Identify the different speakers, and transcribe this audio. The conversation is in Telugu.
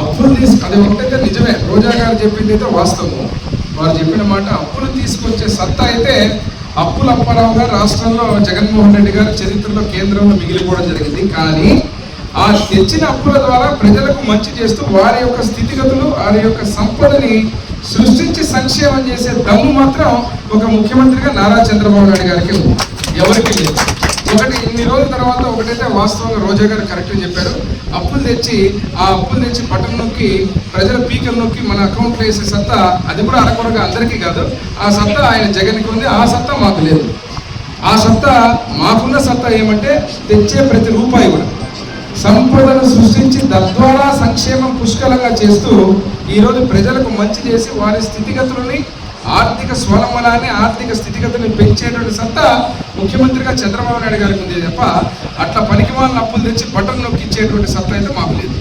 Speaker 1: అప్పులు తీసుకు అది ఒకటైతే నిజమే. రోజా గారు చెప్పింది అయితే వాస్తవం వారు చెప్పిన మాట అప్పులు తీసుకొచ్చే సత్తా అయితే అప్పుల అప్పారావు గారు రాష్ట్రంలో జగన్మోహన్ రెడ్డి గారు చరిత్రలో కేంద్రంలో మిగిలిపోవడం జరిగింది. కానీ ఆ తెచ్చిన అప్పుల ద్వారా ప్రజలకు మంచి చేస్తూ వారి యొక్క స్థితిగతులు వారి యొక్క సంపదని సృష్టించి సంక్షేమం చేసే దమ్ము మాత్రం ఒక ముఖ్యమంత్రిగా నారా చంద్రబాబు నాయుడు గారికి ఎవరికి లేదు. వాస్తవంగా రోజా గారు కరెక్ట్గా చెప్పారు. అప్పులు తెచ్చి ఆ అప్పులు తెచ్చి బటన్ నొక్కి ప్రజల పీకలు నొక్కి మన అకౌంట్లో వేసే సత్తా అది కూడా అరకొరగా అందరికీ కాదు. ఆ సత్తా ఆయన జగన్కి ఉంది ఆ సత్తా మాకు లేదు. ఆ సత్తా మాకున్న సత్తా ఏమంటే తెచ్చే ప్రతి రూపాయి కూడా. సంపదను సృష్టించి తద్వారా సంక్షేమం పుష్కలంగా చేస్తూ ఈరోజు ప్రజలకు మంచి చేసి వారి స్థితిగతులని ఆర్థిక స్వలంబనాన్ని ఆర్థిక స్థితిగతుల్ని పెంచేటువంటి సత్తా ముఖ్యమంత్రిగా చంద్రబాబు నాయుడు గారికి ఉంది తప్ప అట్లా పనికి వాళ్ళని అప్పులు తెచ్చి బటన్ నొక్కిచ్చేటువంటి సత్తా అయితే మాకు లేదు.